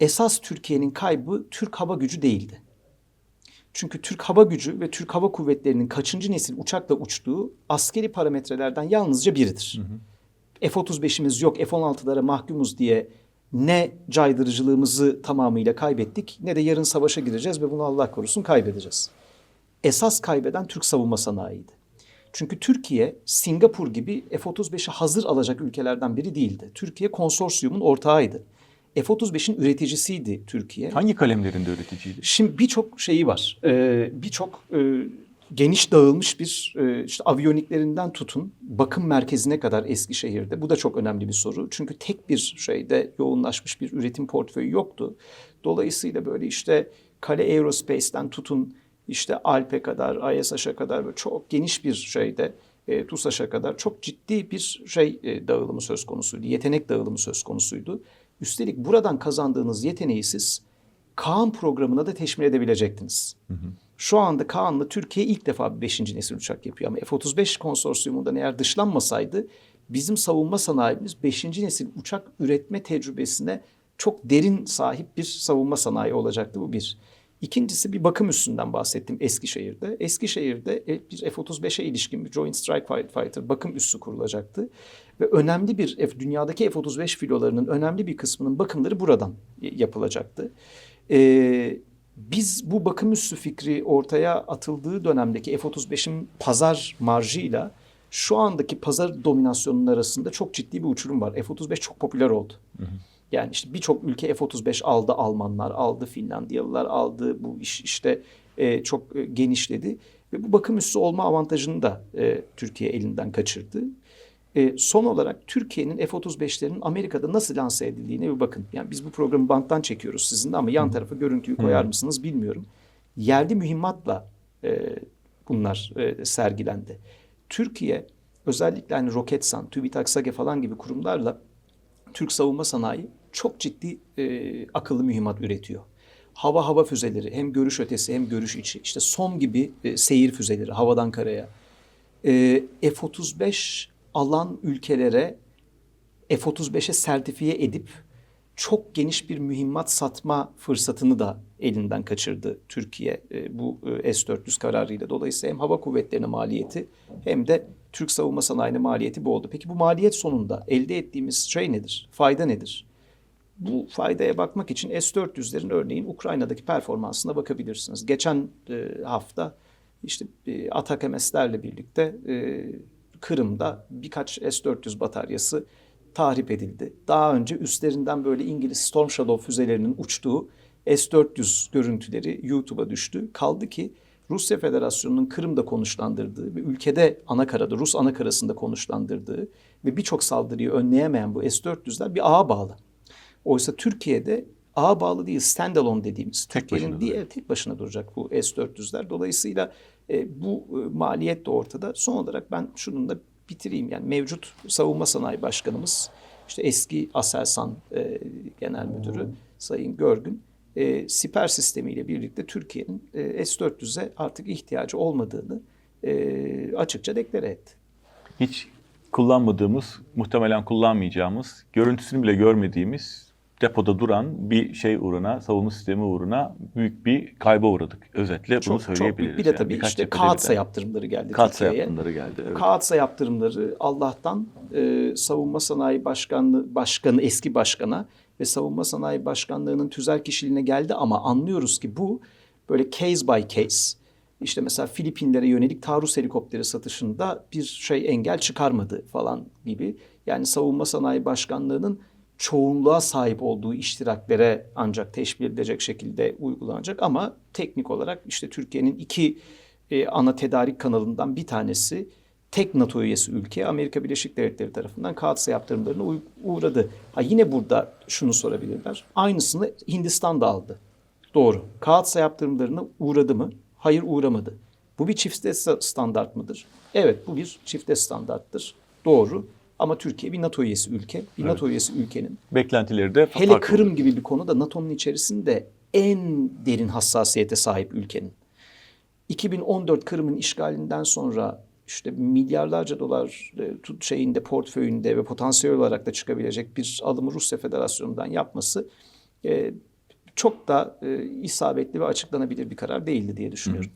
esas Türkiye'nin kaybı Türk hava gücü değildi. Çünkü Türk Hava Gücü ve Türk Hava Kuvvetleri'nin kaçıncı nesil uçakla uçtuğu askeri parametrelerden yalnızca biridir. F-35'imiz yok, F-16'lara mahkumuz diye ne caydırıcılığımızı tamamıyla kaybettik ne de yarın savaşa gireceğiz ve bunu Allah korusun kaybedeceğiz. Esas kaybeden Türk savunma sanayiydi. Çünkü Türkiye Singapur gibi F-35'i hazır alacak ülkelerden biri değildi. Türkiye konsorsiyumun ortağıydı. F-35'in üreticisiydi Türkiye. Hangi kalemlerinde üreticiydi? Şimdi birçok şeyi var. Ee, birçok e, geniş dağılmış bir e, işte aviyoniklerinden tutun bakım merkezine kadar Eskişehir'de. Bu da çok önemli bir soru. Çünkü tek bir şeyde yoğunlaşmış bir üretim portföyü yoktu. Dolayısıyla böyle işte Kale Aerospace'den tutun işte Alp'e kadar, ISH'a kadar böyle çok geniş bir şeyde e, TUSAŞ'a kadar çok ciddi bir şey e, dağılımı söz konusuydu. Yetenek dağılımı söz konusuydu. Üstelik buradan kazandığınız yeteneği siz Kaan programına da teşmil edebilecektiniz. Şu anda Kaan'la Türkiye ilk defa bir 5. nesil uçak yapıyor. Ama F-35 konsorsiyumundan eğer dışlanmasaydı bizim savunma sanayimiz 5. nesil uçak üretme tecrübesine çok derin sahip bir savunma sanayi olacaktı bu bir. İkincisi bir bakım üssünden bahsettim Eskişehir'de. Eskişehir'de e, bir F-35'e ilişkin bir Joint Strike Fighter bakım üssü kurulacaktı. Ve önemli bir F, dünyadaki F-35 filolarının önemli bir kısmının bakımları buradan yapılacaktı. Ee, biz bu bakım üssü fikri ortaya atıldığı dönemdeki F-35'in pazar marjıyla şu andaki pazar dominasyonunun arasında çok ciddi bir uçurum var. F-35 çok popüler oldu. Yani işte birçok ülke F-35 aldı, Almanlar aldı, Finlandiyalılar aldı. Bu iş işte e, çok e, genişledi ve bu bakım üssü olma avantajını da e, Türkiye elinden kaçırdı. E, son olarak Türkiye'nin F-35'lerin Amerika'da nasıl lanse edildiğine bir bakın. Yani biz bu programı banttan çekiyoruz sizinle ama yan tarafa görüntüyü koyar mısınız bilmiyorum. Yerli mühimmatla e, bunlar e, sergilendi. Türkiye özellikle hani Roketsan, TÜBİTAK, SAGE falan gibi kurumlarla Türk savunma sanayi çok ciddi e, akıllı mühimmat üretiyor. Hava hava füzeleri hem görüş ötesi hem görüş içi. İşte SOM gibi e, seyir füzeleri havadan karaya. E, F-35 alan ülkelere F-35'e sertifiye edip çok geniş bir mühimmat satma fırsatını da elinden kaçırdı Türkiye bu e, S-400 kararıyla. Dolayısıyla hem hava kuvvetlerine maliyeti hem de Türk savunma sanayine maliyeti bu oldu. Peki bu maliyet sonunda elde ettiğimiz şey nedir? Fayda nedir? Bu faydaya bakmak için S-400'lerin örneğin Ukrayna'daki performansına bakabilirsiniz. Geçen e, hafta işte e, Atak birlikte e, Kırım'da birkaç S-400 bataryası tahrip edildi. Daha önce üstlerinden böyle İngiliz Storm Shadow füzelerinin uçtuğu S-400 görüntüleri YouTube'a düştü. Kaldı ki Rusya Federasyonu'nun Kırım'da konuşlandırdığı ve ülkede anakarada, Rus anakarasında konuşlandırdığı ve birçok saldırıyı önleyemeyen bu S-400'ler bir ağa bağlı. Oysa Türkiye'de ağa bağlı değil, standalone dediğimiz Tek Türkiye'nin diğer tek başına duracak bu S-400'ler. Dolayısıyla e, bu e, maliyet de ortada. Son olarak ben şunun da bitireyim. Yani mevcut savunma sanayi başkanımız, işte eski Aselsan e, genel müdürü Sayın Görgün, e, siper sistemiyle birlikte Türkiye'nin e, S-400'e artık ihtiyacı olmadığını e, açıkça deklare etti. Hiç kullanmadığımız, muhtemelen kullanmayacağımız, görüntüsünü bile görmediğimiz depoda duran bir şey uğruna, savunma sistemi uğruna büyük bir kayba uğradık. Özetle bunu Çok, çok söyleyebiliriz. büyük. Bir de yani. tabii Birkaç işte birden. yaptırımları geldi Türkiye'ye. yaptırımları geldi. Evet. Kaatsa yaptırımları Allah'tan e, Savunma Sanayi Başkanlığı Başkanı eski başkana ve Savunma Sanayi Başkanlığı'nın tüzel kişiliğine geldi ama anlıyoruz ki bu böyle case by case. İşte mesela Filipinlere yönelik taarruz helikopteri satışında bir şey engel çıkarmadı falan gibi. Yani Savunma Sanayi Başkanlığı'nın çoğunluğa sahip olduğu iştiraklere ancak teşbih edilecek şekilde uygulanacak ama teknik olarak işte Türkiye'nin iki e, ana tedarik kanalından bir tanesi tek NATO üyesi ülke Amerika Birleşik Devletleri tarafından KATSA yaptırımlarına uğradı. Ha yine burada şunu sorabilirler. Aynısını Hindistan da aldı. Doğru. KATSA yaptırımlarına uğradı mı? Hayır uğramadı. Bu bir çifte standart mıdır? Evet bu bir çifte standarttır. Doğru. Ama Türkiye bir NATO üyesi ülke. Bir NATO üyesi ülkenin Beklentileri de Hele farklı Kırım gibi bir konuda NATO'nun içerisinde en derin hassasiyete sahip ülkenin. 2014 Kırım'ın işgalinden sonra işte milyarlarca dolar e, tut şeyinde portföyünde ve potansiyel olarak da çıkabilecek bir alımı Rusya Federasyonu'ndan yapması e, çok da e, isabetli ve açıklanabilir bir karar değildi diye düşünüyorum.